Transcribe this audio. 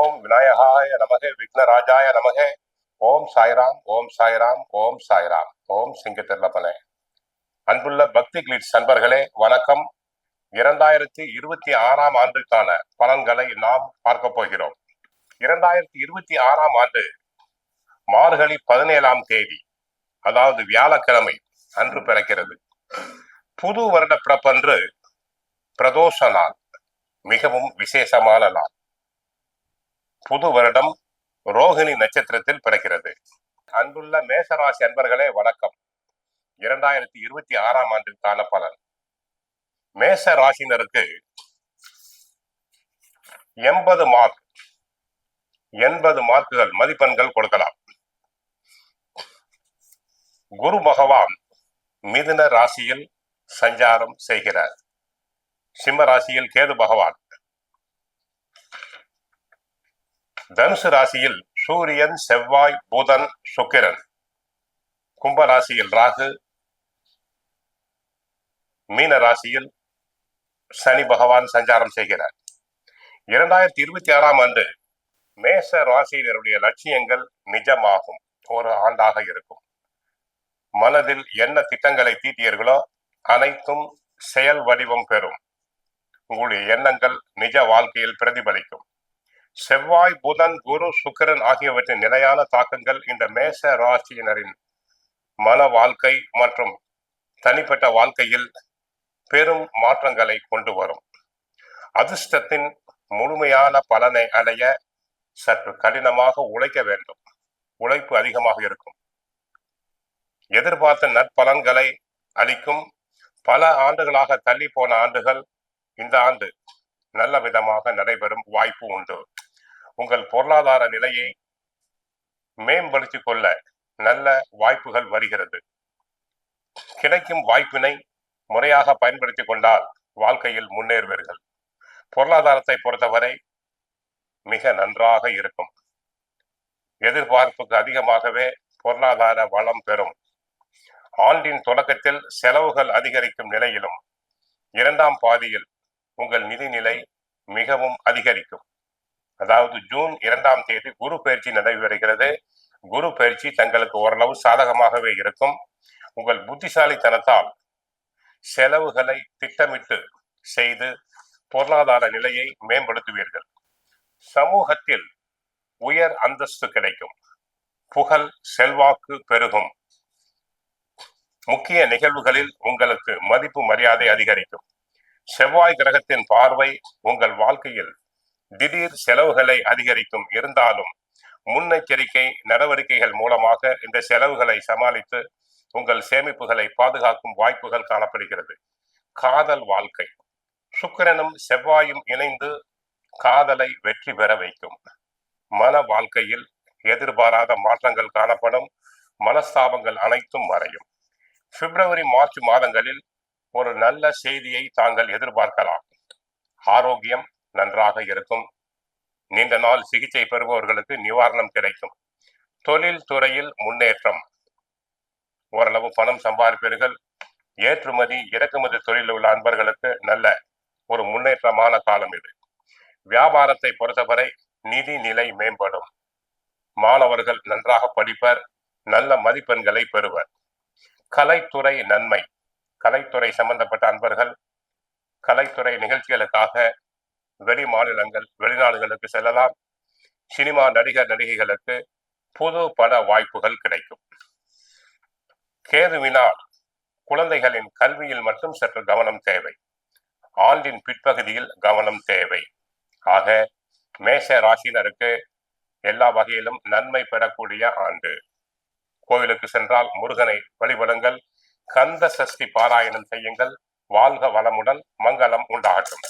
ஓம் விநாயகாய நமக விக்னராஜாய நமக. ஓம் சாய்ராம் ஓம் சாய்ராம் ஓம் சாய்ராம். ஓம் சிங்கத்திரலப்பனே அன்புள்ள பக்தி கிளிட்ஸ் நண்பர்களே வணக்கம். இரண்டாயிரத்தி இருபத்தி ஆறாம் ஆண்டுக்கான பலன்களை நாம் பார்க்க போகிறோம். இரண்டாயிரத்தி இருபத்தி ஆறாம் ஆண்டு மார்கழி பதினேழாம் தேதி அதாவது வியாழக்கிழமை அன்று பிறக்கிறது. புது வருட பிறப்பன்று பிரதோஷ நாள் மிகவும் விசேஷமான நாள். புது வருடம் ரோகிணி நட்சத்திரத்தில் பிறக்கிறது. அன்புள்ள மேசராசி அன்பர்களே வணக்கம். இரண்டாயிரத்தி இருபத்தி ஆறாம் ஆண்டிற்கான பலன் மேச ராசினருக்கு எண்பது மார்க் எண்பது மார்க்குகள் மதிப்பெண்கள் கொடுக்கலாம். குரு பகவான் மிதுன ராசியில் சஞ்சாரம் செய்கிறார். சிம்ம ராசியில் கேது பகவான் தனுசு ராசியில் சூரியன் செவ்வாய் புதன் சுக்கிரன். கும்ப ராசியில் ராகு மீன ராசியில் சனி பகவான் சஞ்சாரம் செய்கிறார். இரண்டாயிரத்தி இருபத்தி ஆறாம் ஆண்டு மேச ராசியினருடைய லட்சியங்கள் நிஜமாகும். ஒரு ஆண்டாக இருக்கும். மனதில் என்ன திட்டங்களை தீட்டியீர்களோ அனைத்தும் செயல் வடிவம் பெறும். உங்களுடைய எண்ணங்கள் நிஜ வாழ்க்கையில் பிரதிபலிக்கும். செவ்வாய் புதன் குரு சுக்கரன் ஆகியவற்றின் நிலையான தாக்கங்கள் இந்த மேச ராசியினரின் மன வாழ்க்கை மற்றும் தனிப்பட்ட வாழ்க்கையில் பெரும் மாற்றங்களை கொண்டு வரும். அதிர்ஷ்டத்தின் முழுமையான பலனை அடைய சற்று கடினமாக உழைக்க வேண்டும். உழைப்பு அதிகமாக இருக்கும். எதிர்பார்த்த நற்பலன்களை அளிக்கும் பல ஆண்டுகளாக தள்ளி போன ஆண்டுகள் இந்த ஆண்டு. நல்ல விதமாக நடைபெறும் வாய்ப்பு உண்டு. உங்கள் பொருளாதார நிலையை மேம்படுத்திக் கொள்ள நல்ல வாய்ப்புகள் வருகிறது. கிடைக்கும் வாய்ப்பினை முறையாக பயன்படுத்திக் கொண்டால் வாழ்க்கையில் முன்னேறுவீர்கள். பொருளாதாரத்தை பொறுத்தவரை மிக நன்றாக இருக்கும். எதிர்பார்ப்புக்கு அதிகமாகவே பொருளாதார வளம் பெறும். ஆண்டின் தொடக்கத்தில் செலவுகள் அதிகரிக்கும் நிலையிலும் இரண்டாம் பாதியில் உங்கள் நிதிநிலை மிகவும் அதிகரிக்கும். அதாவது ஜூன் இரண்டாம் தேதி குரு பயிற்சி நடைபெறுகிறது குரு பயிற்சி தங்களுக்கு ஓரளவு சாதகமாகவே இருக்கும். உங்கள் புத்திசாலித்தனத்தால் செலவுகளை திட்டமிட்டு செய்து பொருளாதார நிலையை மேம்படுத்துவீர்கள். சமூகத்தில் உயர் அந்தஸ்து கிடைக்கும். புகழ் செல்வாக்கு பெருகும். முக்கிய நிகழ்வுகளில் உங்களுக்கு மதிப்பு மரியாதை அதிகரிக்கும். செவ்வாய் கிரகத்தின் பார்வை உங்கள் வாழ்க்கையில் திடீர் செலவுகளை அதிகரிக்கும். இருந்தாலும் முன்னெச்சரிக்கை நடவடிக்கைகள் மூலமாக இந்த செலவுகளை சமாளித்து உங்கள் சேமிப்புகளை பாதுகாக்கும் வாய்ப்புகள் காணப்படுகிறது. காதல் வாழ்க்கை. சுக்கிரனும் செவ்வாயும் இணைந்து காதலை வெற்றி பெற வைக்கும். மன வாழ்க்கையில் எதிர்பாராத மாற்றங்கள் காணப்படும். மனஸ்தாபங்கள் அனைத்தும் மறையும். பிப்ரவரி மார்ச் மாதங்களில் ஒரு நல்ல செய்தியை தாங்கள் எதிர்பார்க்கலாம். ஆரோக்கியம் நன்றாக இருக்கும். நீண்ட நாள் சிகிச்சை பெறுபவர்களுக்கு நிவாரணம் கிடைக்கும். தொழில் துறையில் முன்னேற்றம். ஓரளவு பணம் சம்பாதிப்பீர்கள். ஏற்றுமதி இறக்குமதி தொழிலில் உள்ள அன்பர்களுக்கு நல்ல ஒரு முன்னேற்றமான காலம் இது. வியாபாரத்தை பொறுத்தவரை நிதி நிலை மேம்படும். மாணவர்கள் நன்றாக படிப்பர். நல்ல மதிப்பெண்களை பெறுவர். கலைத்துறை நன்மை. கலைத்துறை சம்பந்தப்பட்ட அன்பர்கள் கலைத்துறை நிகழ்ச்சிகளுக்காக வெளி மாநிலங்கள் வெளிநாடுகளுக்கு செல்லலாம். சினிமா நடிகர் நடிகைகளுக்கு புது பல வாய்ப்புகள் கிடைக்கும். கேதுவினால் குழந்தைகளின் கல்வியில் மட்டும் சற்று கவனம் தேவை. ஆண்டின் பிற்பகுதியில் கவனம் தேவை. ஆக மேஷ ராசினருக்கு எல்லா வகையிலும் நன்மை பெறக்கூடிய ஆண்டு. கோவிலுக்கு சென்றால் முருகனை வழிபடுங்கள். கந்த சஷ்டி பாராயணம் செய்யுங்கள். வாழ்க வளமுடன் மங்களம் உண்டாகட்டும்.